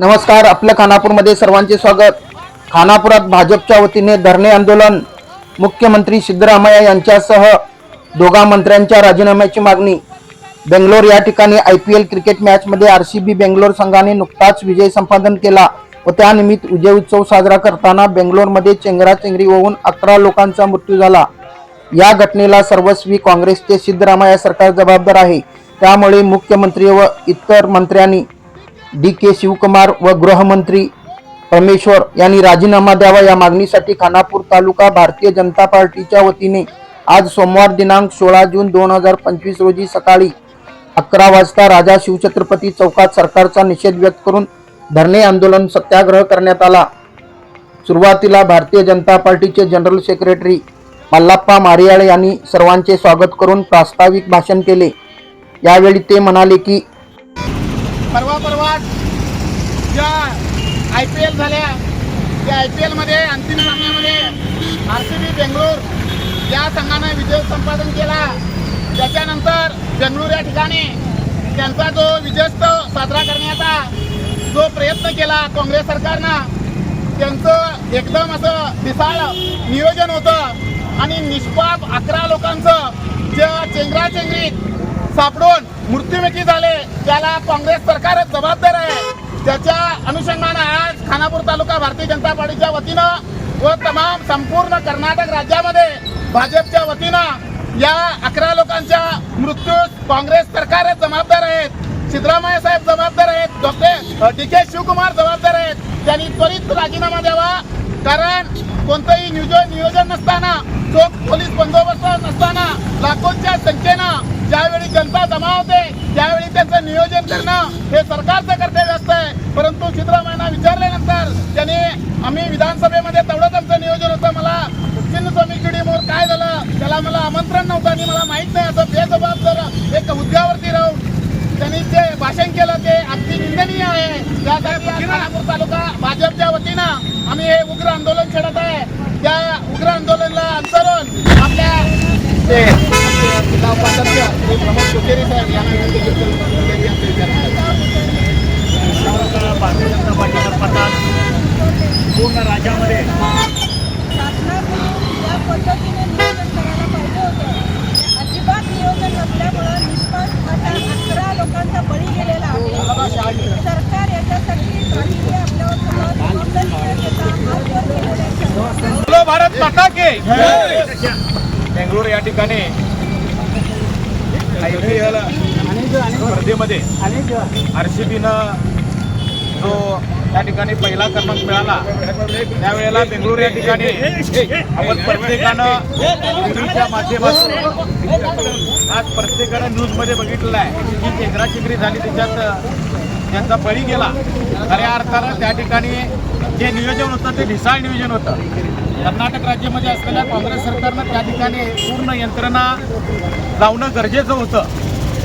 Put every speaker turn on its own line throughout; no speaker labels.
नमस्कार आपल्या खानापूरमध्ये सर्वांचे स्वागत. खानापुरात भाजपच्या वतीने धरणे आंदोलन मुख्यमंत्री सिद्धरामय्या यांच्यासह दोघा मंत्र्यांच्या राजीनाम्याची मागणी. बेंगलोर या ठिकाणी आय पी एल क्रिकेट मॅचमध्ये आर सी बी बेंगलोर संघाने नुकताच विजय संपादन केला व त्यानिमित्त विजय उत्सव साजरा करताना बेंगलोरमध्ये चेंगराचेंगरी होऊन अकरा लोकांचा मृत्यू झाला. या घटनेला सर्वस्वी काँग्रेसचे सिद्धरामय्या सरकार जबाबदार आहे. त्यामुळे मुख्यमंत्री व इतर मंत्र्यांनी डी के शिवकुमार व गृहमंत्री परमेश्वर यांनी राजीनामा द्यावा या मागणीसाठी खानापूर तालुका भारतीय जनता पार्टीच्या वतीने आज सोमवार दिनांक सोळा जून दोन हजार पंचवीस रोजी सकाळी अकरा वाजता राजा शिवछत्रपती चौकात सरकारचा निषेध व्यक्त करून धरणे आंदोलन सत्याग्रह करण्यात आला. सुरुवातीला भारतीय जनता पार्टीचे जनरल सेक्रेटरी मल्लाप्पा मारियाळे यांनी सर्वांचे स्वागत करून प्रास्ताविक भाषण केले. यावेळी ते म्हणाले की
परवा परवा ज्या आय पी एल झाल्या त्या आय पी एलमध्ये अंतिम सामन्यामध्ये आर सी बी बेंगळूर या संघानं विजय संपादन केला. त्याच्यानंतर बेंगळूर या ठिकाणी त्यांचा जो विजयोत्सव साजरा करण्याचा जो प्रयत्न केला काँग्रेस सरकारनं त्यांचं एकदम असं विशाळ नियोजन होतं. आणि निष्पाप अकरा लोकांचं ज्या चेंगराचेंगरीत सापडून मृत्युमुखी झाले त्याला काँग्रेस सरकारच जबाबदार आहे. त्याच्या अनुषंगानं आज खानापूर तालुका भारतीय जनता पार्टीच्या वतीनं व तमाम संपूर्ण कर्नाटक राज्यामध्ये भाजपच्या वतीनं या अकरा लोकांच्या मृत्यूस काँग्रेस सरकारच जबाबदार आहेत. सिद्धरामय्या साहेब जबाबदार आहेत डॉक्टर डी के शिवकुमार जबाबदार आहेत. त्यांनी त्वरित राजीनामा द्यावा कारण कोणतंही नियोजन नियोजन नसताना चोख पोलीस बंदोबस्त नसताना लाखोंच्या संख्येनं ज्यावेळी जनता जमा होते त्यावेळी त्यांचं नियोजन करणं हे सरकारचं कर्तव्य असतंय परंतु सिद्धरामय्यांना विचारल्यानंतर त्यांनी आम्ही विधानसभेमध्ये तेवढंच आमचं नियोजन होतं. मला चिन्नस्वामी किडीमोर काय झालं त्याला मला आमंत्रण नव्हतं आणि मला माहीत नाही. असं बेजबाबदार एक हुद्द्यावरती राहून त्यांनी जे भाषण केलं ते अगदी निंदनीय आहे. त्यासाठी खानापूर तालुका भाजपच्या वतीनं आम्ही हे उग्र आंदोलन छेडत आहे. त्या उग्र आंदोलनाला अनुसरून आपल्या साहेब यांना विनंती करतो त्यांची आमची विचारणा करा.
भारतीय जनता पार्टीचं पतात पूर्ण राज्यामध्ये
शासनाने या पद्धतीने नियोजन करायला पाहिजे होतं अजिबात नियोजन नसल्यामुळं निष्पाप अशा अकरा लोकांचा बळी गेलेला आहे सरकार याच्यासाठी काहीही आपल्यावर सगळं जबाबदारी न घेता हात वर केलेले आहे.
बोलो के
बेंगळूर या ठिकाणी स्पर्धेमध्ये आर सी बीनं जो त्या ठिकाणी पहिला क्रमांक मिळाला त्यावेळेला बेंगळूर या ठिकाणी आपण प्रत्येकानं टीव्हीच्या माध्यमातून आज प्रत्येकानं न्यूजमध्ये बघितलं आहे. की चेंगराचेंगरी झाली त्याच्यात त्यांचा बळी गेला. खऱ्या अर्थानं त्या ठिकाणी जे नियोजन होतं ते ढिसाळ नियोजन होतं. कर्नाटक राज्यामध्ये असलेल्या काँग्रेस सरकारनं त्या ठिकाणी पूर्ण यंत्रणा लावणं गरजेचं होतं.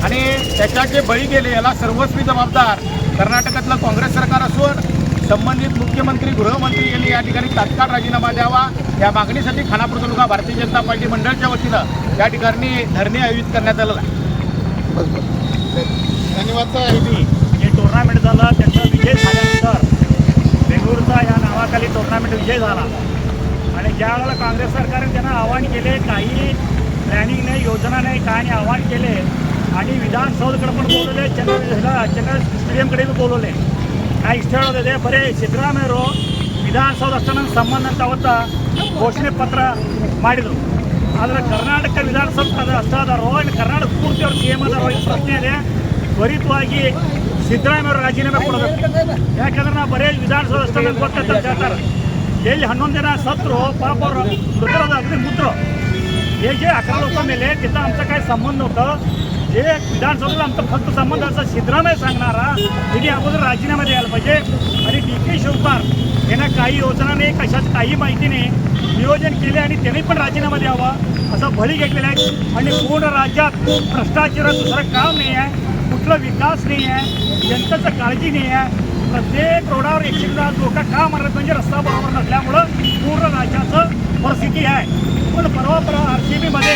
आणि त्याच्यात जे बळी गेले याला सर्वस्वी जबाबदार कर्नाटकातलं काँग्रेस सरकार असून संबंधित मुख्यमंत्री गृहमंत्री यांनी या ठिकाणी तात्काळ राजीनामा द्यावा. या मागणीसाठी खानापूर तालुका भारतीय जनता पार्टी मंडळाच्या वतीनं या ठिकाणी धरणे आयोजित करण्यात आलेलं आहे.
धन्यवाद
टुर्नामेंट झालं त्याचा विजय झाल्यानंतर बेंगळूरचा या नावाखाली टुर्नामेंट विजय झाला आणि ज्या वेळेला काँग्रेस सरकारने त्यांना आव्हान केले काही प्लॅनिंग नाही योजना नाही काय नाही आव्हान केले आणि विधानसौधकडे पण बोलवले चंद्र चंद्र स्टेडियमकडे बी बोलवले काय ಇಷ್ಟ ಹೇಳೋದಿದೆ ಬರೀ ಸಿದ್ದರಾಮಯ್ಯರು ವಿಧಾನಸೌಧ ಅಷ್ಟೇ ನನ್ನ ಸಂಬಂಧ ಅಂತ ಅವತ್ತ ಘೋಷಣೆ ಪತ್ರ ಮಾಡಿದರು ಆದರೆ ಕರ್ನಾಟಕ ವಿಧಾನಸೌಧ ಅಷ್ಟೇ ಅದಾರೋ ಇನ್ನು ಕರ್ನಾಟಕ ಪೂರ್ತಿ ಅವ್ರು ಸಿ ಎಮ್ ಅದಾರೋ ಈ ಪ್ರಶ್ನೆ ಇದೆ ತ್ವರಿತವಾಗಿ ಸಿದ್ದರಾಮಯ್ಯವರು ರಾಜೀನಾಮೆ ಕೊಡಬೇಕು ಯಾಕಂದ್ರೆ ನಾವು ಬರೀ ವಿಧಾನಸೌಧ ಅಷ್ಟೇ ನಮ್ಗೆ ಗೊತ್ತೈತೆ ಅಂತ ಹೇಳ್ತಾರೆ ಎಲ್ಲಿ ಹನ್ನೊಂದು ಜನ ಸತ್ರು ಪಾಪ ಅವರು ಮೃತರದ अगदी मुद्र हे जे अकरा लोक मेले तिथं आमचा काय संबंध होतं जे विधानसभेला आमचा फक्त संबंध असा सिद्धरामय्या सांगणारा त्यांनी अगोदर राजीनामा द्यायला पाहिजे आणि डी के शिवकुमार यांना काही योजना नाही कशाच काही माहिती नाही नियोजन केले आणि त्यांनी पण राजीनामा द्यावा असा बळी घेतलेला आहे आणि पूर्ण राज्यात भ्रष्टाचार दुसरं काम नाही आहे कुठला विकास नाही आहे जनतेचं काळजी नाही आहे. प्रत्येक रोडावर एकशे लोक का मारत म्हणजे रस्ता बरोबर नसल्यामुळं पूर्ण राज्याचं परिस्थिती आहे. पण परवा परवा आर सी बीमध्ये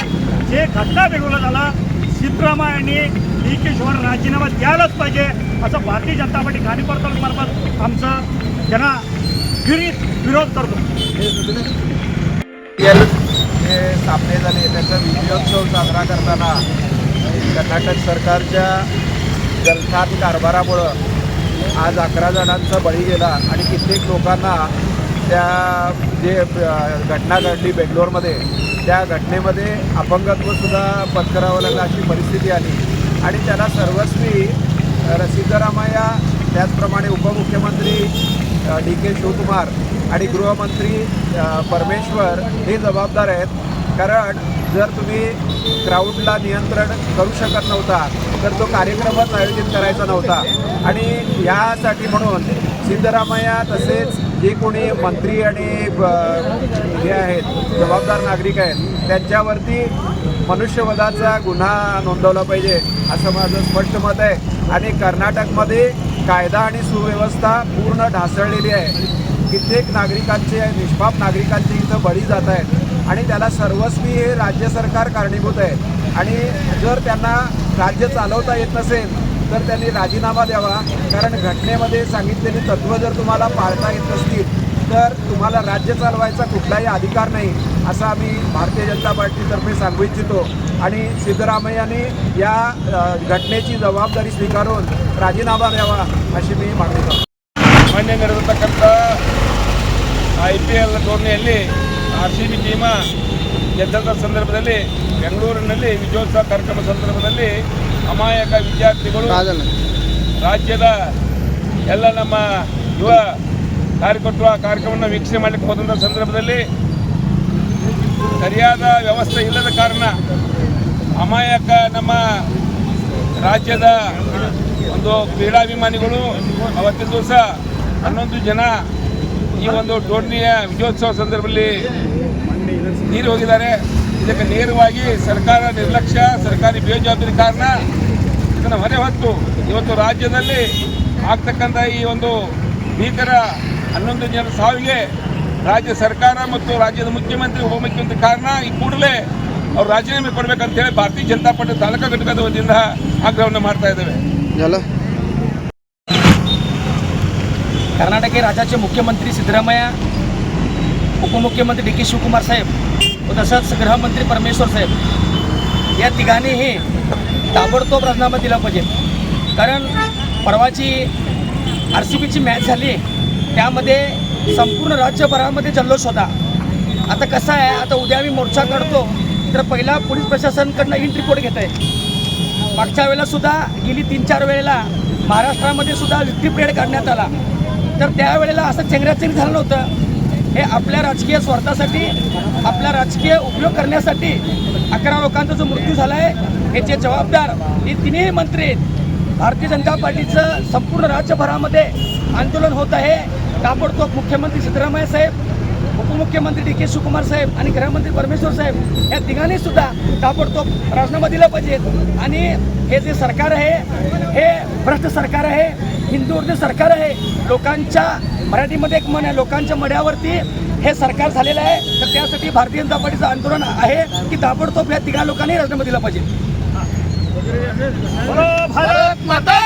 जे घटना वेगवेगळं झाला सिद्धरामय्यांनी डी के शिवार राजीनामा द्यायलाच पाहिजे असं भारतीय जनता पार्टी खानेपार तालुक्यामार्फत आमचं त्यांना विरित विरोध करतो.
एल जे झाले त्याचा विजयोत्सव साजरा करताना कर्नाटक सरकारच्या जलथान कारभारामुळं आज अकरा जणांचा बळी गेला आणि कित्येक लोकांना त्या जे घटना घडली बेंगलोरमध्ये त्या घटनेमध्ये अपंगत्वसुद्धा पत्करावं लागलं अशी परिस्थिती आली. आणि त्याला सर्वस्वी सिद्धरामय्या त्याचप्रमाणे उपमुख्यमंत्री डी के शिवकुमार आणि गृहमंत्री परमेश्वर हे जबाबदार आहेत. कारण जर तुम्ही क्राऊडला नियंत्रण करू शकत नव्हता तर तो कार्यक्रमच आयोजित करायचा नव्हता. आणि यासाठी म्हणून सिद्धरामय्या तसेच जे कोणी मंत्री आणि हे आहेत जबाबदार नागरिक आहेत त्यांच्यावरती मनुष्यवधाचा गुन्हा नोंदवला पाहिजे असं माझं स्पष्ट मत आहे. आणि कर्नाटकमध्ये कायदा आणि सुव्यवस्था पूर्ण ढासळलेली आहे. कित्येक नागरिकांचे निष्पाप नागरिकांचे इथं बळी जात आहेत. आणि त्याला सर्वस्वी हे राज्य सरकार कारणीभूत आहे आणि जर त्यांना राज्य चालवता येत नसेल तर त्यांनी राजीनामा द्यावा कारण घटनेमध्ये सांगितलेली तत्त्व जर तुम्हाला पाळता येत नसतील तर तुम्हाला राज्य चालवायचा कुठलाही अधिकार नाही असं आम्ही भारतीय जनता पार्टीतर्फे सांगू इच्छितो आणि सिद्धरामय्याने या अ, घटनेची जबाबदारी स्वीकारून राजीनामा द्यावा अशी मी मागणी करतो
ಮೊನ್ನೆ ನಡೆದಿರ್ತಕ್ಕಂಥ ಐ ಪಿ ಎಲ್ ಟೂರ್ನಿಯಲ್ಲಿ ಆರ್ ಸಿ ಬಿ ಟೀಮ ಗೆದ್ದಂಥ ಸಂದರ್ಭದಲ್ಲಿ ಬೆಂಗಳೂರಿನಲ್ಲಿ ವಿಜಯೋತ್ಸವ ಕಾರ್ಯಕ್ರಮ ಸಂದರ್ಭದಲ್ಲಿ ಅಮಾಯಕ ವಿದ್ಯಾರ್ಥಿಗಳು ರಾಜ್ಯದ ಎಲ್ಲ ನಮ್ಮ ಯುವ ಕಾರ್ಯಕರ್ತರು ಆ ಕಾರ್ಯಕ್ರಮವನ್ನು ವೀಕ್ಷಣೆ ಮಾಡಲಿಕ್ಕೆ ಹೋದಂಥ ಸಂದರ್ಭದಲ್ಲಿ ಸರಿಯಾದ ವ್ಯವಸ್ಥೆ ಇಲ್ಲದ ಕಾರಣ ಅಮಾಯಕ ನಮ್ಮ ರಾಜ್ಯದ ಒಂದು ಕ್ರೀಡಾಭಿಮಾನಿಗಳು ಅವತ್ತಿನ ದಿವಸ ಹನ್ನೊಂದು ಜನ ಈ ಒಂದು ಟೋರ್ನಿಯ ವಿಜಯೋತ್ಸವ ಸಂದರ್ಭದಲ್ಲಿ ನೀರು ಹೋಗಿದ್ದಾರೆ. ಇದಕ್ಕೆ ನೇರವಾಗಿ ಸರ್ಕಾರ ನಿರ್ಲಕ್ಷ್ಯ, ಸರ್ಕಾರಿ ಬೇಜವಾಬ್ದಾರಿ ಕಾರಣ ಇದನ್ನು ಹೊರೆ ಹೊತ್ತು ಇವತ್ತು ರಾಜ್ಯದಲ್ಲಿ ಆಗ್ತಕ್ಕಂಥ ಈ ಒಂದು ಭೀಕರ ಹನ್ನೊಂದು ಜನರ ಸಾವಿಗೆ ರಾಜ್ಯ ಸರ್ಕಾರ ಮತ್ತು ರಾಜ್ಯದ ಮುಖ್ಯಮಂತ್ರಿ ಉಪಮುಖ್ಯಮಂತ್ರಿ ಕಾರಣ ಈ ಕೂಡಲೇ ಅವ್ರು ರಾಜೀನಾಮೆ ಕೊಡಬೇಕಂತೇಳಿ ಭಾರತೀಯ ಜನತಾ ಪಾರ್ಟಿ ತಾಲೂಕಾ ಘಟಕದ ವತಿಯಿಂದ ಆಗ್ರಹವನ್ನು ಮಾಡ್ತಾ ಇದ್ದೇವೆ.
कर्नाटक राज्याचे मुख्यमंत्री सिद्धरामय्या उपमुख्यमंत्री डी के शिवकुमार साहेब व तसंच गृहमंत्री परमेश्वर साहेब या तिघांनीही ताबडतोब राजीनामा दिला पाहिजे. कारण परवाची आर सी बीची मॅच झाली त्यामध्ये संपूर्ण राज्यभरामध्ये जल्लोष होता. आता कसं आहे? आता उद्या आम्ही मोर्चा काढतो तर पहिला पोलीस प्रशासनकडनं इन रिपोर्ट घेत आहे मागच्या वेळेलासुद्धा गेली तीन चार वेळेला महाराष्ट्रामध्ये सुद्धा विक्टी पिरियड काढण्यात आला. तर त्यावेळेला असं चेंगराचेंग झालं नव्हतं. हे आपल्या राजकीय स्वार्थासाठी आपला राजकीय उपयोग करण्यासाठी अकरा लोकांचा जो मृत्यू झाला आहे याचे जबाबदार हे तिन्ही मंत्री आहेत. भारतीय जनता पार्टीचं संपूर्ण राज्यभरामध्ये आंदोलन होत आहे. ताबडतोब मुख्यमंत्री सिद्धरामय्या साहेब उपमुख्यमंत्री डी के शिवकुमार साहेब आणि गृहमंत्री परमेश्वर साहेब या तिघांनी सुद्धा ताबडतोब राजीनामा दिला पाहिजेत आणि हे जे सरकार आहे हे भ्रष्ट सरकार आहे हिंदू उर्दू सरकार आहे. लोकांच्या मराठीमध्ये एक मन आहे. लोकांच्या मड्यावरती हे सरकार झालेलं आहे. तर त्यासाठी भारतीय जनता पार्टीचं आंदोलन आहे की ताबडतोब या तिघा लोकांनी राजीनामा दिला पाहिजे.
बोलो भारत
माता